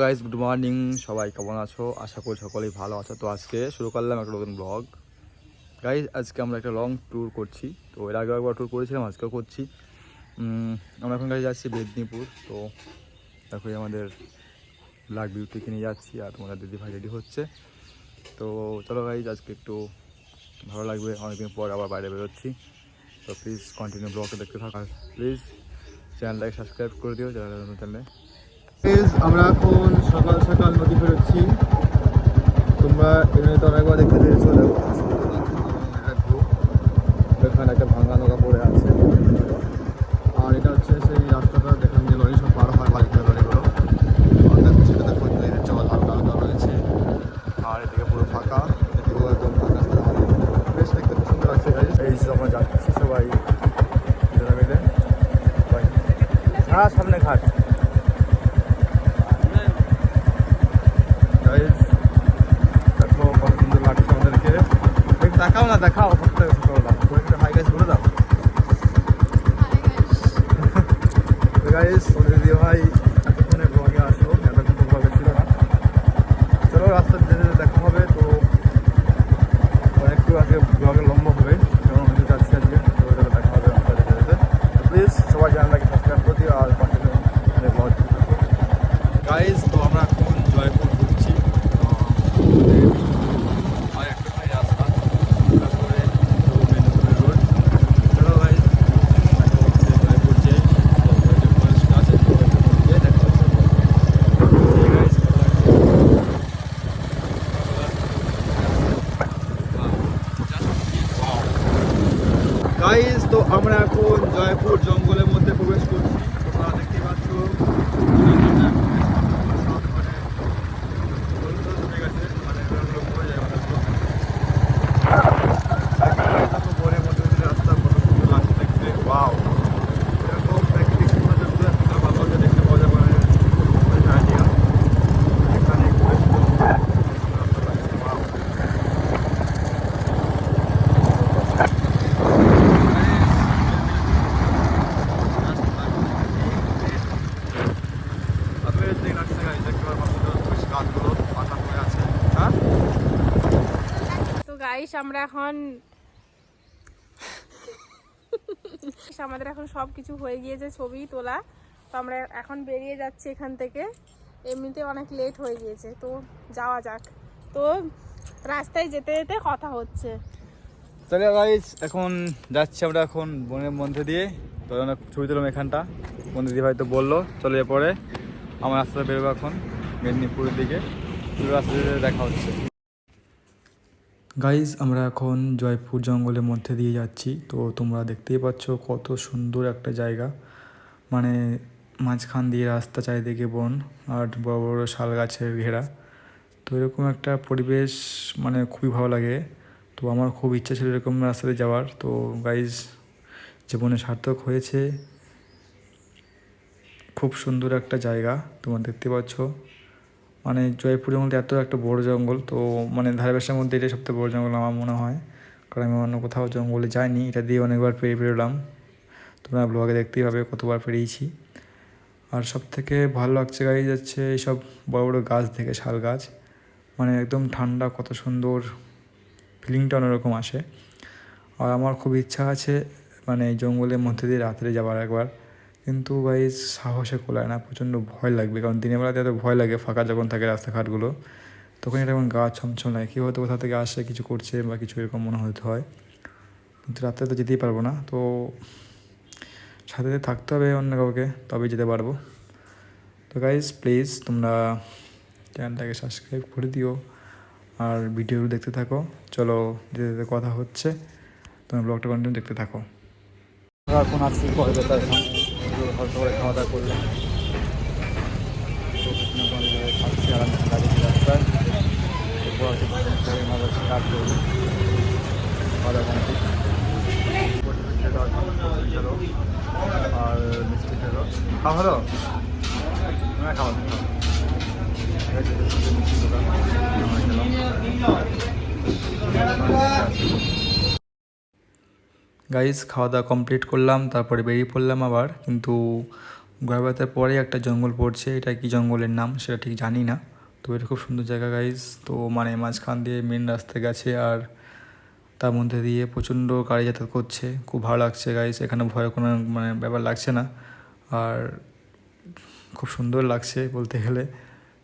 Guys good morning সবাই কেমন আছো? আশা করি সকলেই ভালো আছো। তো আজকে শুরু করলাম একটা নতুন ব্লগ গাইজ আজকে আমরা একটা লং ট্যুর করছি। তো এর আগেও একবার ট্যুর করেছিলাম, আজকেও করছি। আমরা এখন গাড়ি যাচ্ছি মেদিনীপুর। তো দেখো আমাদের ব্ল্যাক বিউটিকে নিয়ে যাচ্ছি আর তোমাদের দিদি ভাই রেডি হচ্ছে। তো চলো গাইজ আজকে একটু ভালো লাগবে। অনেকদিন পর আবার বাইরে বেরোচ্ছি। তো প্লিজ কন্টিনিউ ব্লগটা দেখতে থাক। আর প্লিজ চ্যানেলটাকে সাবস্ক্রাইব করে দিও, যারা চ্যানেলে আমরা এখন সকাল সকাল নদী বেরোচ্ছি তোমরা এমনি তো অনেকবার দেখতে একটা এখানে একটা ভাঙা নৌকা পড়ে আছে। আর এটা হচ্ছে সেই রাস্তাটা যেখান দিয়ে লরি সব পার হয়, বালিকা লরিগুলো দেখো সেটা জল হালকা হালকা রয়েছে। আর এদিকে পুরো ফাঁকা। এদিকেও একদম ফাঁকা বেশ দেখতে সুন্দর লাগছে এই যে আমরা যাচ্ছি সবাই মিলে হ্যাঁ সামনে ঘাট গাইজ দেখো কত সুন্দর লাগছে আমাদেরকে একটু দেখাও না দেখাও করতে সকালবেলা একটু হাই গাইজ বলে দাও গাইজ ওদের দিদি ভাই এতক্ষণে ব্লগে আসলো এতক্ষণ তো ব্লগে ছিল না চলো রাস্তা যেতে যেতে দেখা হবে তো একটু আজকে ব্লগে লম্বা হবে যেমন আমি যাচ্ছি আজকে তো চলো দেখা হবে রাস্তা যেতে যেতে প্লিজ সবাই জানালাকে সাবস্ক্রাইব করে দিও আর কন্টিনিউ ব্লগ গাইজ তো আমরা এখন জয়পুর ঘুরছি আর একটুখানি রাস্তা তারপরে মেদিনীপুরের রোড চলো গাইজ জয়পুর যাই তারপরে যে ফরেস্ট আছে জয়পুর গিয়ে দেখা হচ্ছে ঠিক আছে গাইজ তো আমরা এখন জয়পুর জঙ্গলের মধ্যে প্রবেশ করছি। তোমরা দেখতে পাচ্ছ বনের মধ্যে দিয়ে রাস্তা কত সুন্দর লাগছে দেখতে ওয়াও এরকম প্রাকৃতিক সৌন্দর্য ভালো লাগে দেখতে পাওয়া যাবে মানে আইডিয়া এখানে ঘুরে সুন্দর রাস্তা লাগছে ওয়াও আপনাদের দিন আসছে গাড়ি দেখতে পারব গাছগুলো পাতা হয়ে আছে হ্যাঁ তো গাইস আমরা এখন আমাদের এখন সব কিছু হয়ে গিয়েছে ছবি তোলা। তো আমরা এখন বেরিয়ে যাচ্ছি এখান থেকে। এমনিতে অনেক লেট হয়ে গিয়েছে, তো যাওয়া যাক। তো রাস্তায় যেতে যেতে কথা হচ্ছে। চলে গাইজ এখন যাচ্ছি আমরা এখন বনের মধ্যে দিয়ে। তো অনেক ছবি তুলাম এখানটা। বন্ধু দিদি ভাই তো বলল, চলে পরে আমার রাস্তাতে বেরোবো এখন, মেদিনীপুরের দিকে। রাস্তা দেখা হচ্ছে। গাইজ আমরা এখন জয়পুর জঙ্গলের মধ্যে দিয়ে যাচ্ছি। তো তোমরা দেখতেই পাচ্ছ কত সুন্দর একটা জায়গা। মানে মাঝখান দিয়ে রাস্তা, চারিদিকে বন আর বড় বড় শাল গাছের ঘেরা। তো এরকম একটা পরিবেশ মানে খুবই ভালো লাগে। তো আমার খুব ইচ্ছা ছিল এরকম রাস্তাতে যাওয়ার। তো গাইজ জীবনে সার্থক হয়েছে। খুব সুন্দর একটা জায়গা, তোমরা দেখতে পাচ্ছ। মানে জয়পুরের মধ্যে এত একটা বড় জঙ্গল, তো মানে ধারাবাসের মধ্যে এটাই সবথেকে বড় জঙ্গল আমার মনে হয়। কারণ আমি অন্য কোথাও জঙ্গলে যাইনি, এটা দিয়ে অনেকবার পেরিয়ে বেরোলাম। তোমরা ব্লগে দেখতেই হবে কতবার পেরিয়েছি। আর সব থেকে ভালো লাগছে গাড়ি যাচ্ছে এইসব বড় বড় গাছ থেকে শাল গাছ। মানে একদম ঠান্ডা, কত সুন্দর ফিলিংটা অন্যরকম আসে। আর আমার খুব ইচ্ছা আছে মানে জঙ্গলের মধ্যে দিয়ে রাত্রে যাওয়ার একবার। কিন্তু ভাই সাহসে কোলায় না, প্রচণ্ড ভয় লাগবে। কারণ দিনের বেলাতে এত ভয় লাগে, ফাঁকা যখন থাকে রাস্তাঘাটগুলো, তখন এটা এখন গা ছমছম লাগে। কেউ হয়তো কোথা থেকে আসে, কিছু করছে বা কিছু এরকম মনে হতে হয়। কিন্তু রাত্রে তো যেতেই পারব না, তো সাথে থাকতে হবে অন্য কাউকে তবে যেতে পারব। তো গাইজ প্লিজ তোমরা চ্যানেলটাকে সাবস্ক্রাইব করে দিও আর ভিডিও দেখতে থাকো। চলো, যেতে যেতে কথা হচ্ছে। তোমরা ব্লগটা কন্টিনিউ দেখতে থাকো। এখন আসছি কলকাতা করে খাওয়া দাওয়া করলাম থাকছি আর আমি গাড়ি রাস্তায় এরপর মাঝে করব খাওয়া দাওয়া আর মিষ্টি খেলো। হলো খাওয়া দোকান আমরা খেলাম গাইস খাওয়া দাওয়া কমপ্লিট করলাম, তারপরে বেরিয়ে পড়লাম আবার, কিন্তু গড়বেতার পরে একটা জঙ্গল পড়ছে, এটা কি জঙ্গলের নাম সেটা ঠিক জানি না তো এটা খুব সুন্দর জায়গা গাইজ তো মানে মাঝখান দিয়ে মেন রাস্তা গেছে আর তার মধ্যে দিয়ে প্রচণ্ড গাড়ি যাতায়াত করছে, খুব ভালো লাগছে গাইজ এখানে ভয় কোনো মানে ব্যাপার লাগছে না, আর খুব সুন্দর লাগছে বলতে গেলে,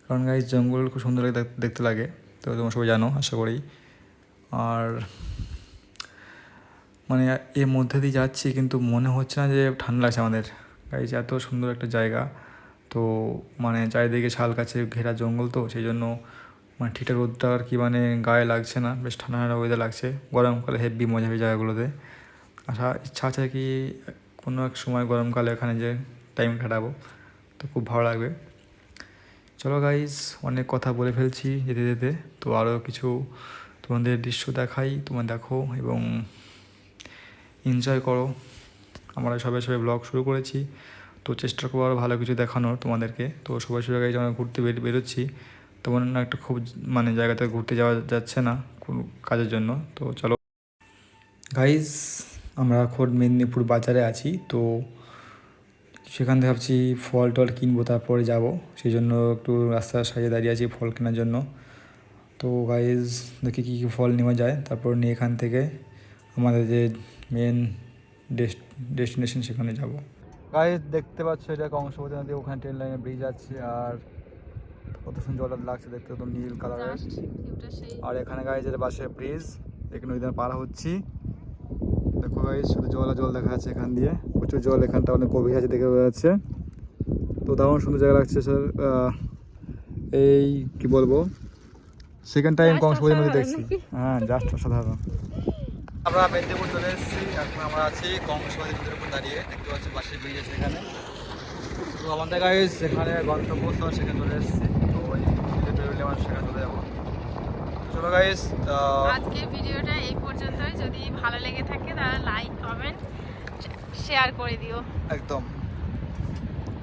কারণ গাইজ জঙ্গল খুব সুন্দর দেখতে লাগে, তো তোমরা সবাই জানো, আশা করি, আর মানে এর মধ্যে দিয়ে যাচ্ছি, কিন্তু মনে হচ্ছে না যে ঠান্ডা লাগছে আমাদের। গাইজ এত সুন্দর একটা জায়গা। তো মানে চারিদিকে শাল কাছে ঘেরা জঙ্গল তো, সেই জন্য মানে ঠিকঠাক রোদটা আর কি মানে গায়ে লাগছে না। বেশ ঠান্ডা ঠান্ডা ওয়েদার লাগছে। গরমকালে হেভি মজা হবে জায়গাগুলোতে। আশা, ইচ্ছা আছে কি কোনো এক সময় গরমকালে এখানে যে টাইম কাটাবো। তো খুব ভালো লাগবে। চলো গাইজ অনেক কথা বলে ফেলছি যেতে যেতে। তো আরও কিছু তোমাদের দৃশ্য দেখাই, তোমরা দেখো এবং এনজয় করো। আমরা সবাই সবাই ব্লগ শুরু করেছি। তো চেষ্টা করব আরও ভালো কিছু দেখানোর তোমাদেরকে। তো সবাই সবাই আমরা ঘুরতে বের বেরোচ্ছি। তেমন না একটা খুব মানে জায়গাতে ঘুরতে যাওয়া যাচ্ছে না কোনো কাজের জন্য। তো চলো। গাইজ আমরা এখন মেদিনীপুর বাজারে আছি। তো সেখান থেকে ভাবছি ফল টল কিনবো, তারপরে যাব। সেই জন্য একটু রাস্তার সাইডে দাঁড়িয়ে আছি ফল কেনার জন্য। তো গাইজ দেখি কী কী ফল নেওয়া যায়। তারপর নিয়ে এখান থেকে আমাদের যে মেন ডেস্টিনেশন সেখানে যাব। গাইজ দেখতে পাচ্ছ এটা কংসবতী নদী ওখানে ট্রেন লাইনে ব্রিজ আছে আর কত সুন্দর জল লাগছে দেখতে একদম নীল কালারের আর এখানে গাইজ এটা বাসের ব্রিজ এখানে ওই পার হচ্ছি। দেখো গাইজ শুধু জল আর জল দেখা যাচ্ছে এখান দিয়ে। প্রচুর জল এখানটা অনেক গভীর আছে দেখে বোঝা যাচ্ছে। তো দারুণ সুন্দর জায়গা লাগছে স্যার এই কি বলব? সেকেন্ড টাইম কংসবতী নদী দেখছি। হ্যাঁ জাস্ট অসাধারণ। আমরা মেদিনীপুর চলে এসেছি। এখন আমরা আছি কংসবতী নদীর উপর দাঁড়িয়ে। দেখতে পাচ্ছি পাশে ব্রিজ আছে এখানে। তো আমাদের গাইজ সেখানে গন্তব্যস্থল সেখানে চলে এসেছি। তো ওই বেরোলে আমরা সেখানে চলে যাব। চলো গাইজ আজকে ভিডিওটা এই পর্যন্তই। যদি ভালো লেগে থাকে তাহলে লাইক কমেন্ট শেয়ার করে দিও। একদম।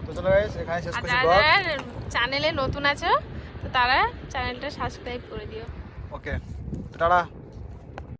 তো চলো গাইজ এখানে শেষ করছি চ্যানেলে নতুন আছো তো তারা চ্যানেলটা সাবস্ক্রাইব করে দিও। Okay tata.